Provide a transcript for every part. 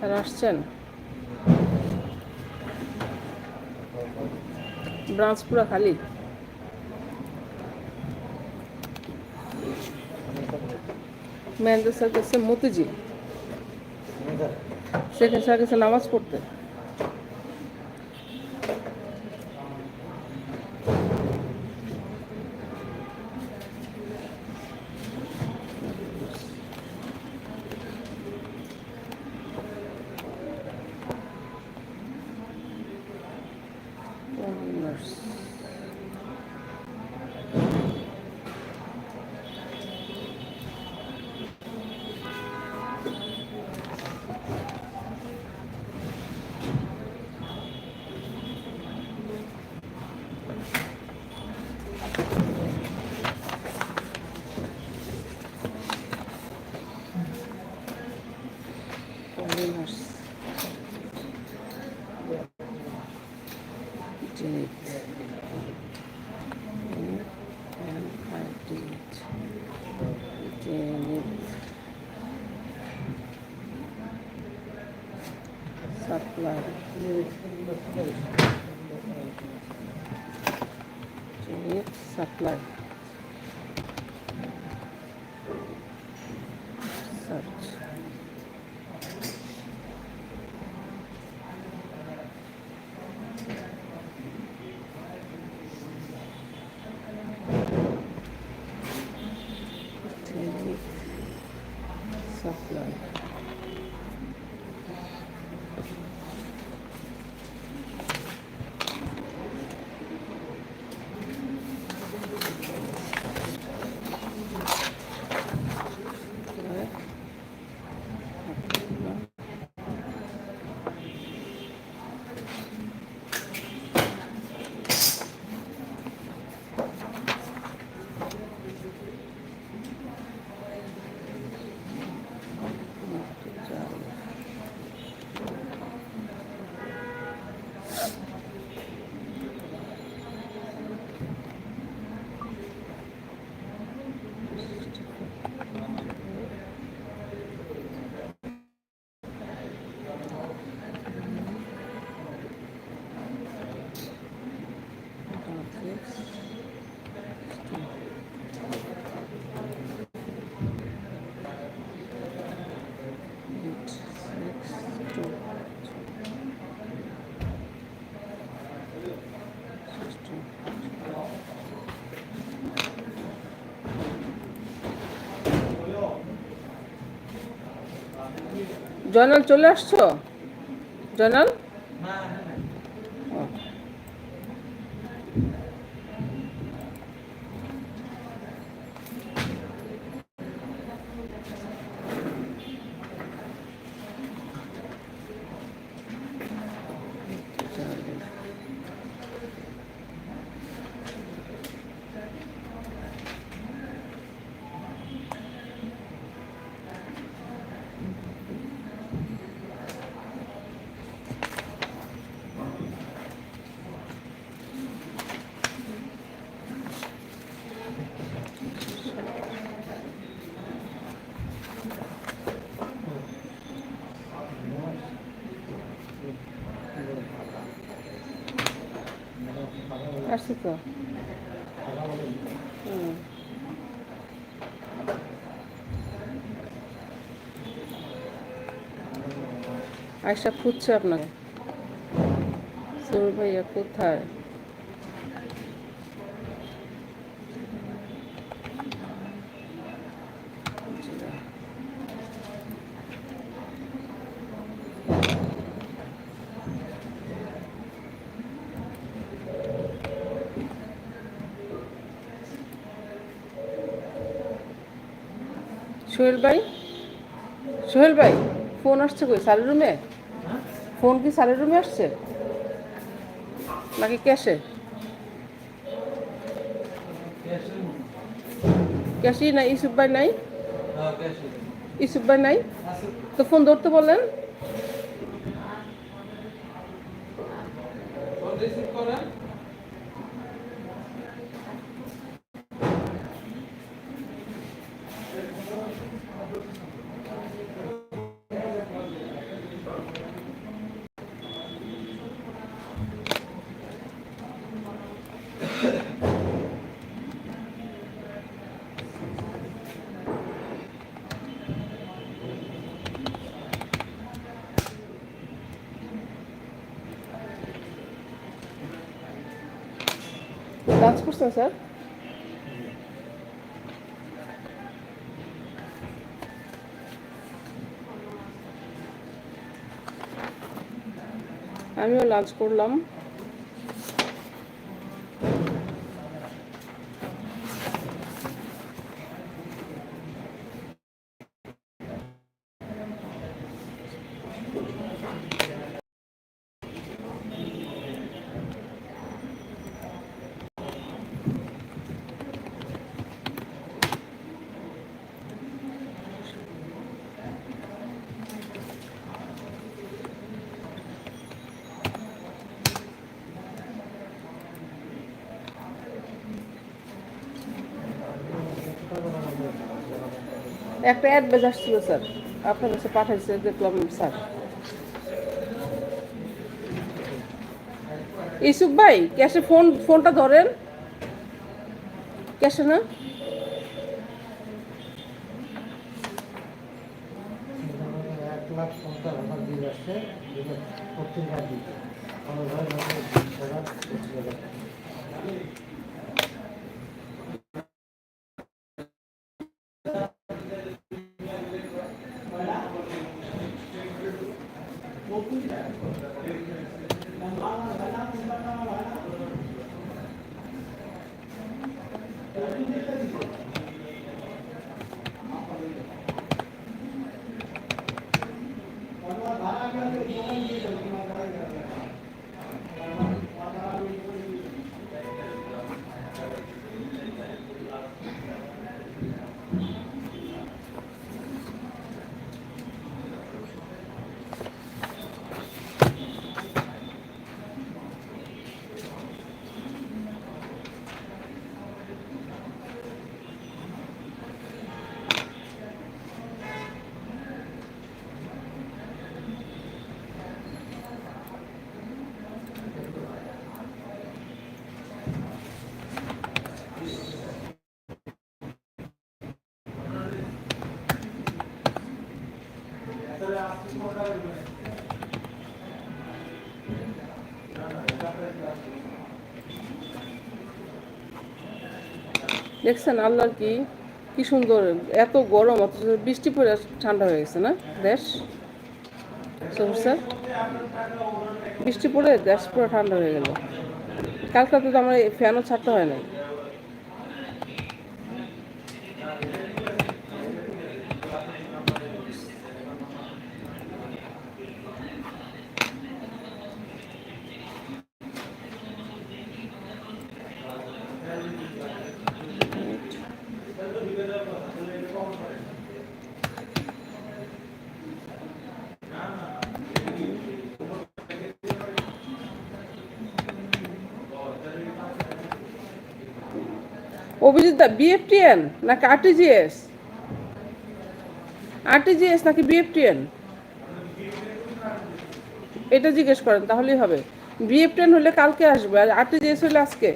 Sir আসছেন? Branch পুরো খালি? মেহেন্দ্র স্যার গেছে মতিঝিল। সেখানে স্যার গেছে নামাজ পড়তে। comemos. জয়নাল চলে আসছো? জয়নাল ও। হুম। আয়সা খুঁজছে আপনাকে। সুর ভাইয়া কোথায়? সোহেল ভাই? সোহেল ভাই, ফোন আসছে কই? স্যারের রুমে ফোন কি স্যারের রুমে আসছে? নাকি ক্যাশে? ক্যাশই নাই ইসুফ ভাই নাই? ইসুফ ভাই নাই? তো ফোন ধরতে বললেন? করছেন স্যার? আমিও লাঞ্চ করলাম। একটা অ্যাডভাইস আসছিল, স্যার। আপনার কাছে পাঠাইছে, দেখলাম, স্যার। ইসুফ ভাই, ক্যাশে ফোন, ফোনটা ধরেন। ক্যাশে না? লাখ দেখছেন আল্লাহর কি কি সুন্দর, এত গরম, অথচ বৃষ্টি পড়ে ঠান্ডা হয়ে গেছে না দেশ? স্যার। বৃষ্টি পড়ে দেশ পুরো ঠান্ডা হয়ে গেল। কালকে তো আমার ফ্যানও ছাড়তে হয় না অভিজিৎ দা বিএফটিএন নাকি আরটিজিএস আরটিজিএস নাকি বিএফটিএন এটা জিজ্ঞেস করেন, তাহলেই হবে। বিএফটিএন হলে কালকে আসবে, আর আরটিজিএস হলে আজকে।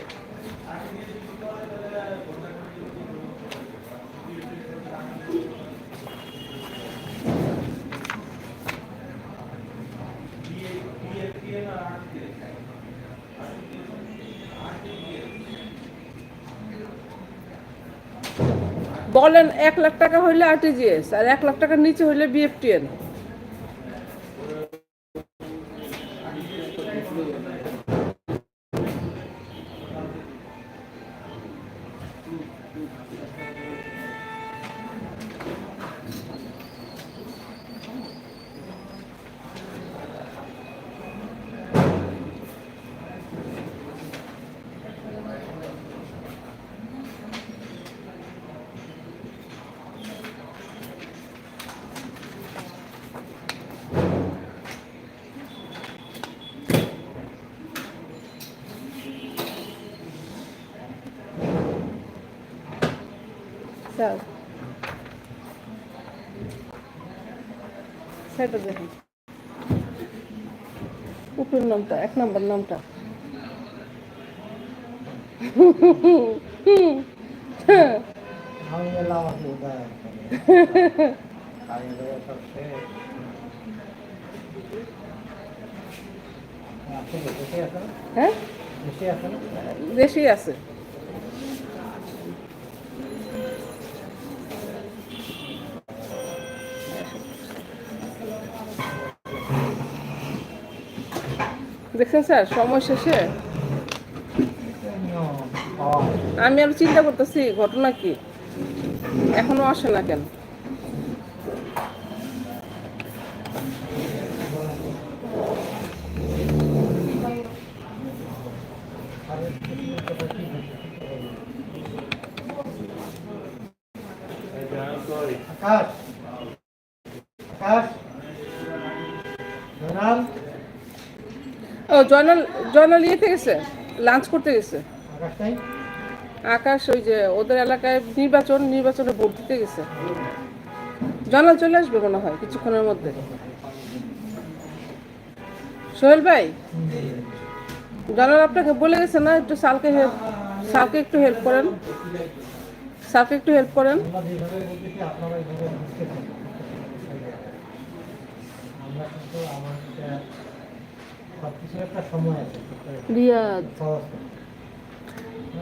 বলেন এক লাখ টাকা হইলে আরটিজিএস আর এক লাখ টাকার নিচে হইলে বিএফটিএন স্যার। সেটা দেখুন। উপরের নামটা এক নম্বর নামটা। আমি এলাম আমাকে দেখছেন স্যার সময় শেষে। আমি আর চিন্তা করতেছি ঘটনা কি এখনও আসে না কেন আরে, কথা কি বলছে? আকাশ আকাশ জয়নাল ও, জয়নাল জয়নাল ইয়েতে গেছে লাঞ্চ করতে গেছে। আকাশ ওই যে ওদের এলাকায় নির্বাচন, নির্বাচনে ভোট দিতে গেছে। জয়নাল চলে আসবে মনে হয় কিছুক্ষণের মধ্যে। সোহেল ভাই, জয়নাল আপনাকে বলে গেছে না, একটু সালকে হেল্প সালকে একটু হেল্প করেন। সালকে একটু হেল্প করেন। আমরা কিন্তু আমার সব কিছুর একটা সময় আছে রিয়াদ। সহজ।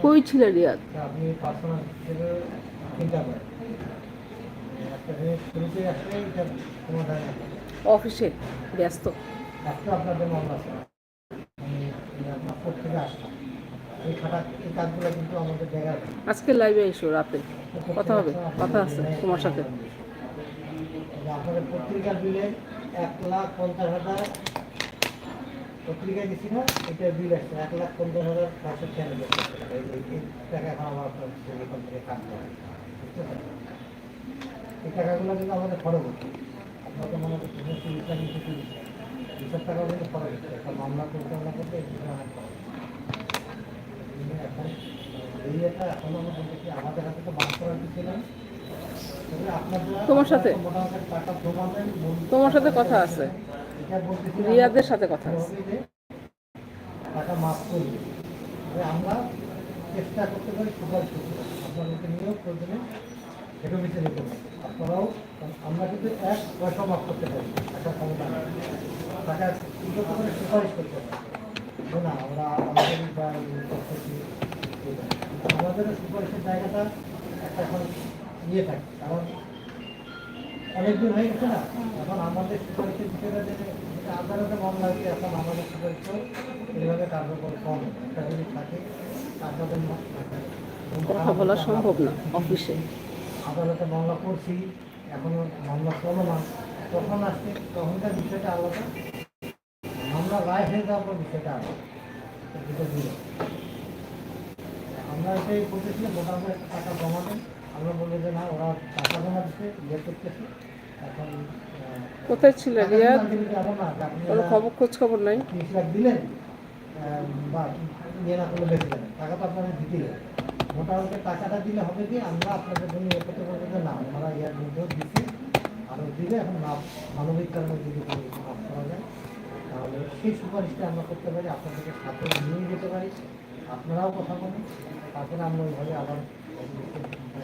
কই ছিল রিয়াদ? আপনি পার্সোনাল হিসেবে চিন্তা করেন। একটা জিনিস শুরুতে আসলে এটা সমাধান অফিসে ব্যস্ত। একটা আপনাদের মামলা আছে। থেকে আসলাম। এই খাটা এই কাজগুলো কিন্তু আমাদের জায়গায় আজকে লাইভে এসো রাতে। কথা হবে কথা আছে তোমার সাথে। আপনাদের এক লাখ পঞ্চাশ হাজার পত্রিকায় দিচ্ছি না এটা বিল আসছে এক লাখ পঞ্চাশ হাজার পাঁচশো ছিয়ানব্বই টাকা। এই- টাকা এখন আমার আপনার এখান থেকে কাটতে হবে? এই টাকাগুলো কিন্তু আমাদের খরচ হচ্ছে আপনাকে মনে করছে নিচে তিরিশ টাকাও কিন্তু খরচ হচ্ছে একটা মামলা পরিচালনা করতে এই বিষয়ে অনেক খরচ এখন এই একটা এখন আমরা বলতেছি আমাদের হাতে তো বাস করার কিছু নেই আপনারা তোমার সাথে? টাকা তোমার সাথে কথা আছে রিয়াদের সাথে কথা আছে। টাকা মাফ করবে আমরা চেষ্টা করতে পারি পারি। আপনাদেরকে নিয়েও প্রয়োজনে সেটা বিচারে করবেন আপনারাও, আমরা কিন্তু এক পয়সা করতে পারি একটা ক্ষমতা। টাকা করতে করতে পারি। না আমরা আমাদের বা এটা। আমাদের সুপারিশের জায়গাটা একটা ইয়ে থাকে। কারণ অনেকদিন হয়ে গেছে না? এখন আমাদের সুপারিশের বিষয়টা যেটা যেটা আদালতে মামলা হয়েছে এখন আমাদের সুপারিশও এইভাবে কার্যকর কম। একটা যদি থাকে আপনাদের কথা বলা সম্ভব না অফিসে। আদালতে মামলা করছি এখনও মামলা চলমান তখন আসছে তখনকার বিষয়টা আলাদা। মামলা রায় হয়ে যাওয়ার পর বিষয়টা আলাদা। আমরা এটাই বলতেছিলাম মোটামুটি টাকা জমা দেন। আমরা বলব যে না ওরা টাকা জমা দিচ্ছে ইয়ে করতেছে। এখন কোথায় ছিল রিয়াদ? না কোনো খবর খোঁজ খবর নাই? দিলেন বা ইয়ে না করলে বেঁচে যাবেন। টাকা তো আপনাদের দিতেই হবে মোটামুটি টাকাটা দিলে হবে কি আমরা আপনাদের জন্য ইয়ে করতে পারব যে না আমরা ইয়ার মধ্যেও দিচ্ছি আরও দিলে এখন মাপ মানবিক কারণে যদি কোনো মাফ করা যায় তাহলে সেই সুপারিশটা আমরা করতে পারি আপনাদেরকে সাথে নিয়ে যেতে পারি। আপনারাও কথা বলেন তারপরে আমরা ওইভাবে আবার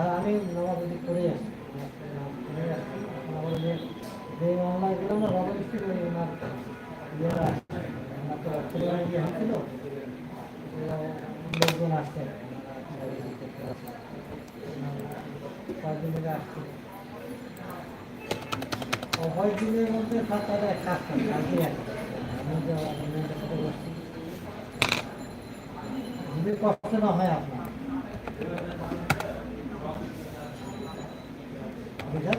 আর আমি নবাবদি করে আমার যে মামলা এগুলো না রবার স্ট্রিট ওনার ইয়েরা অর্থনীতি ইয়ে হচ্ছিল লোকজন আসছে। কয়েকদিন থেকে আসছে। অভয় মধ্যে স্যার তারা এক কষ্ট না হয় আপনার বুঝলেন?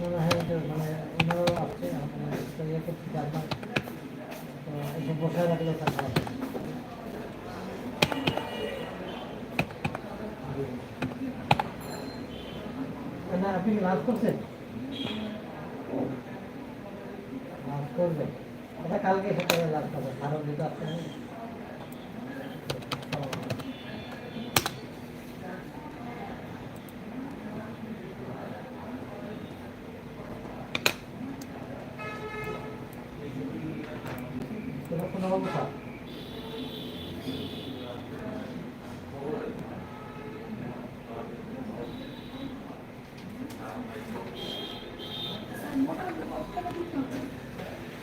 মনে হয় যে মানে ওনারাও আসছে মানে তো ইয়ে করছি যে আপনার তো এসব বসায় রাখলে থাকবে না। না আপনি লাভ করছেন করবেন এটা কালকে সকালে লাভ হবে কারণ যেটা আপনি